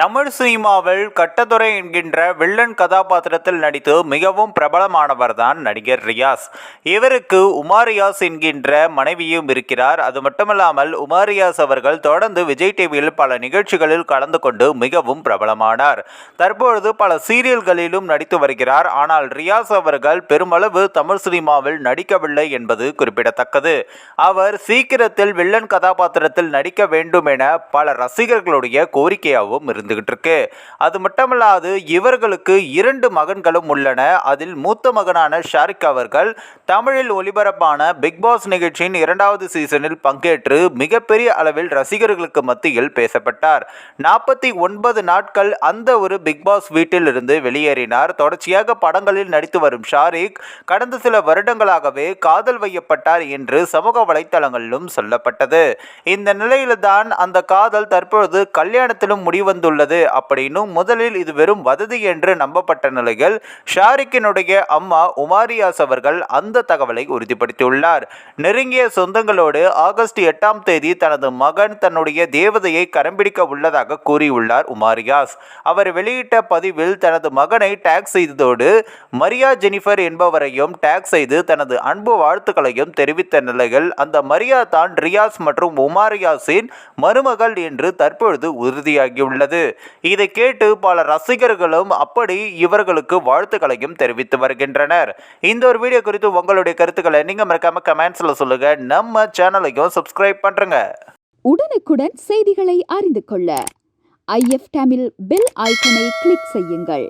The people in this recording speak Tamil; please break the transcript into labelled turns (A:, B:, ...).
A: தமிழ் சினிமாவில் கட்டத்துறை என்கின்ற வில்லன் கதாபாத்திரத்தில் நடித்து மிகவும் பிரபலமானவர்தான் நடிகர் ரியாஸ். இவருக்கு உமார் ரியாஸ் என்கின்ற மனைவியும் இருக்கிறார். அது மட்டுமல்லாமல் உமார் ரியாஸ் அவர்கள் தொடர்ந்து விஜய் டிவியில் பல நிகழ்ச்சிகளில் கலந்து கொண்டு மிகவும் பிரபலமானார். தற்பொழுது பல சீரியல்களிலும் நடித்து வருகிறார். ஆனால் ரியாஸ் அவர்கள் பெருமளவு தமிழ் சினிமாவில் நடிக்கவில்லை என்பது குறிப்பிடத்தக்கது. அவர் சீக்கிரத்தில் வில்லன் கதாபாத்திரத்தில் நடிக்க வேண்டும் என பல ரசிகர்களுடைய கோரிக்கையாகவும் இருந்துகிட்டு இருக்கு அது மட்டுமல்லாது இவர்களுக்கு இரண்டு மகன்களும் உள்ளன. அதில் மூத்த மகனான ஷாரிக் அவர்கள் தமிழில் ஒளிபரப்பான பிக் பாஸ் நிகழ்ச்சியின் இரண்டாவது சீசனில் பங்கேற்று மிகப்பெரிய அளவில் ரசிகர்களுக்கு மத்தியில் பேசப்பட்டார். நாற்பத்தி ஒன்பது நாட்கள் அந்த ஒரு பிக் பாஸ் வீட்டில் இருந்து வெளியேறினார். தொடர்ச்சியாக படங்களில் நடித்து வரும் ஷாரிக் கடந்த சில வருடங்களாகவே காதல் வையப்பட்டார் என்று சமூக வலைத்தளங்களிலும் சொல்லப்பட்டது. இந்த நிலையில்தான் அந்த காதல் தற்பொழுது கல்யாணத்திலும் முடிவந்துள்ளது அப்படின்னும் முதலில் இது வெறும் வததி என்று நம்பப்பட்ட நிலையில் ஷாரிக்கினுடைய அம்மா உமாரியாஸ் அவர்கள் அந்த தகவலை உறுதிப்படுத்தியுள்ளார். நெருங்கிய சொந்தங்களோடு ஆகஸ்ட் எட்டாம் தேதி தனது மகன் தன்னுடைய தேவதையை கரம்பிடிக்க உள்ளதாக கூறியுள்ளார் உமாரியாஸ். அவர் வெளியிட்ட பதிவில் தனது மகனை டேக் செய்ததோடு மரியா ஜெனிஃபர் என்பவரையும் டேக் செய்து தனது அன்பு வாழ்த்துக்களையும் தெரிவித்த நிலையில் அந்த மரியா தான் ரியாஸ் மற்றும் உமாரியாஸின் மருமகள் என்று தற்பொழுது உறுதியாகியுள்ளது. இதை கேட்டு பல ரசிகர்களும் அப்படி இவர்களுக்கு வாழ்த்துக்களையும் தெரிவித்து வருகின்றனர். இந்த ஒரு வீடியோ குறித்து உங்களுடைய கருத்துக்களை நீங்க மறக்காம கமெண்ட்ஸ்ல சொல்லுங்க. நம்ம சேனலையும் சப்ஸ்கிரைப் பண்றேங்க.
B: உடனுக்குடன் செய்திகளை அறிந்து கொள்ள. ஐஎஃப் டேமில் பெல் ஐக்கனை கிளிக் செய்யுங்கள்.